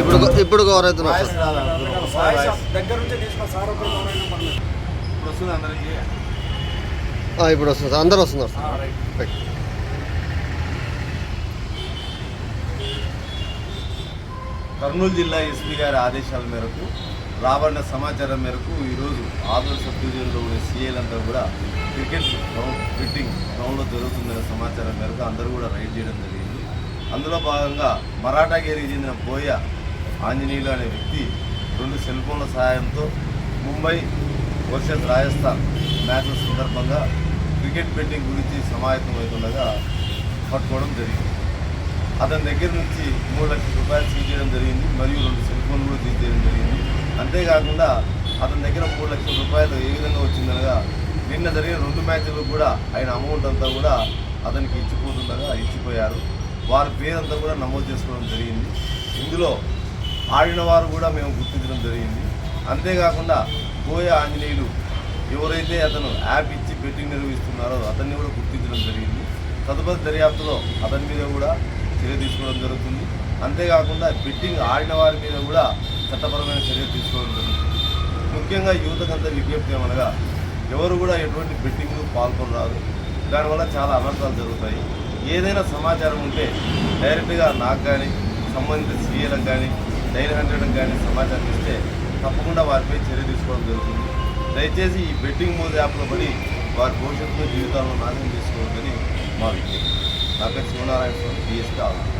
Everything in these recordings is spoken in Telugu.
ఇప్పుడు ఇప్పుడు కవర్ పర్లేదు. ఇప్పుడు వస్తుంది సార్ అందరూ వస్తున్నారు. సార్. కర్నూలు జిల్లా ఎస్పీ గారి ఆదేశాల మేరకు రాబడిన సమాచారం మేరకు ఈరోజు ఆదర్ సబ్ డివిజన్లో ఉన్న సీఏలంతా కూడా క్రికెట్ గ్రౌండ్ ఫిట్టింగ్ గ్రౌండ్లో జరుగుతుందనే సమాచారం మేరకు అందరూ కూడా రైడ్ చేయడం జరిగింది. అందులో భాగంగా మరాఠాగేరికి చెందిన బోయ ఆంజనేయులు అనే వ్యక్తి రెండు సెల్ ఫోన్ల సహాయంతో ముంబై వర్సెస్ రాజస్థాన్ మ్యాచ్ల సందర్భంగా క్రికెట్ బెట్టింగ్ గురించి సమాయత్తమవుతుండగా పట్టుకోవడం జరిగింది. అతని దగ్గర నుంచి మూడు లక్షల రూపాయలు సీజ్ చేయడం జరిగింది. మరియు రెండు సెల్ ఫోన్లు కూడా తీసేయడం జరిగింది. అంతేకాకుండా అతని దగ్గర మూడు లక్షల రూపాయలు ఏ విధంగా వచ్చిందనగా నిన్న జరిగిన రెండు మ్యాచ్లు కూడా ఆయన అమౌంట్ అంతా కూడా అతనికి ఇచ్చిపోతుండగా ఇచ్చిపోయారు. వారి పేరంతా కూడా నమోదు చేసుకోవడం జరిగింది. ఇందులో ఆడిన వారు కూడా మేము గుర్తించడం జరిగింది. అంతేకాకుండా కోయ ఆంజనేయులు ఎవరైతే అతను యాప్ ఇచ్చి బెట్టింగ్ నిర్వహిస్తున్నారో అతన్ని కూడా గుర్తించడం జరిగింది. తదుపరి దర్యాప్తులో అతని మీద కూడా చర్య తీసుకోవడం జరుగుతుంది. అంతేకాకుండా బెట్టింగ్ ఆడిన వారి మీద కూడా చట్టపరమైన చర్య తీసుకోవడం. జరుగుతుంది ముఖ్యంగా యువతకంతా విజ్ఞప్తి ఏమనగా ఎవరు కూడా ఎటువంటి బెట్టింగ్ పాల్గొనరాదు. దానివల్ల చాలా అనర్థాలు జరుగుతాయి. ఏదైనా సమాచారం ఉంటే డైరెక్ట్గా నాకు కానీ సంబంధిత సీఏలకు కానీ డైల్ హండ్రెడ్కి కానీ సమాచారం ఇస్తే తప్పకుండా వారిపై చర్య తీసుకోవడం జరుగుతుంది. దయచేసి ఈ బెట్టింగ్ మూడు యాప్లో పడి వారి భవిష్యత్తులో జీవితాలను నాశనం చేసుకోవద్దని మా విజ్ఞప్తి. నా శివనారాయణ స్వామి డిఎస్పీ ఆలోచన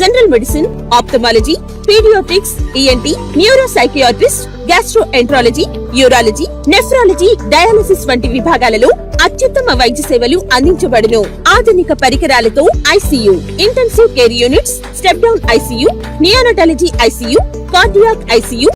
general medicine ophthalmology paediatrics ENT neuro psychiatrist gastroenterology urology nephrology dialysis వంటి విభాగాలలో అత్యుత్తమ వైద్య సేవలు అందించబడును. ఆధునిక పరికరాలతో ICU intensive care units step down ICU neonatology ICU cardiac ICU